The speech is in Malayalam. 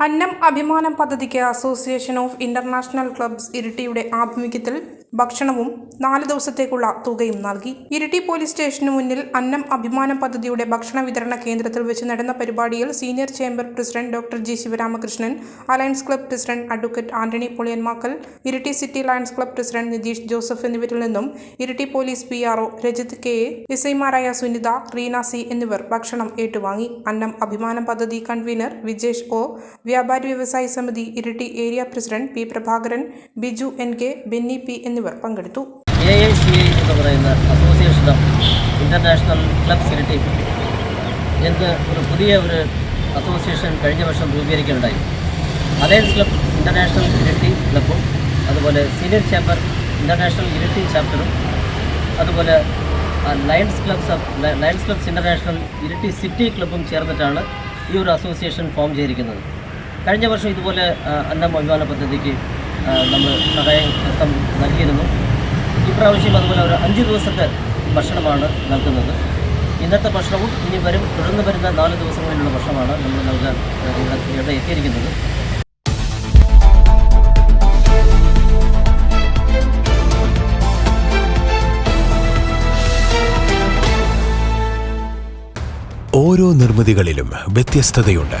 അന്നം അഭിമാനം പദ്ധതിക്ക് അസോസിയേഷൻ ഓഫ് ഇന്റർനാഷണൽ ക്ലബ്സ് ഇരിട്ടിയുടെ ആഭിമുഖ്യത്തിൽ ഭക്ഷണവും നാല് ദിവസത്തേക്കുള്ള തുകയും നൽകി. ഇരിട്ടി പോലീസ് സ്റ്റേഷനു മുന്നിൽ അന്നം അഭിമാനം പദ്ധതിയുടെ ഭക്ഷണ വിതരണ കേന്ദ്രത്തിൽ വെച്ച് നടന്ന പരിപാടിയിൽ senior chamber president doctor G Sivaramakrishnan alliance club president advocate Antony Polianmakkal Iritty city lions club president Nitish Joseph എന്നിവരിൽ നിന്നും Iritty police P R O Rajith K A എസ്ഐമാരായ Sunitha Reena C എന്നിവർ ഭക്ഷണം ഏറ്റുവാങ്ങി. അന്നം അഭിമാനം പദ്ധതി കൺവീനർ വിജേഷ് ഒ വ്യാപാരി വ്യവസായി സമിതി Iritty area president P Prabhakaran Biju N K Benny P എന്നിവർ പങ്കെടുത്തു. A I association of international club Iritty എന്ന് ഒരു പുതിയ അസോസിയേഷൻ കഴിഞ്ഞ വർഷം രൂപീകരിക്കുകയുണ്ടായി അലയൻസ് ക്ലബ് ഇന്റർനാഷണൽ ഇരിട്ടി ക്ലബ്ബും അതുപോലെ സീനിയർ ചേംബർ ഇന്റർനാഷണൽ ഇരിട്ടി ചാപ്റ്ററും അതുപോലെ lions clubs lions clubs international Iritty city ക്ലബ്ബും ചേർന്നിട്ടാണ് ഈ ഒരു അസോസിയേഷൻ ഫോം ചെയ്തിരിക്കുന്നത്. കഴിഞ്ഞ വർഷം ഇതുപോലെ അന്നം അഭിമാന പദ്ധതിക്ക് നമ്മൾ സഹായം ഹസ്തം നൽകിയിരുന്നു. ഇപ്രാവശ്യം അതുപോലെ ഒരു അഞ്ച് ദിവസത്തെ ഭക്ഷണമാണ് നൽകുന്നത്. ഇന്നത്തെ ഭക്ഷണവും ഇനി വരും തുടർന്ന് വരുന്ന നാല് ദിവസങ്ങളിലുള്ള ഭക്ഷണമാണ് നമ്മൾ നൽകാൻ ഇവിടെ എത്തിയിരിക്കുന്നത്. ഓരോ നിർമ്മിതികളിലും വ്യത്യസ്തതയുണ്ട്.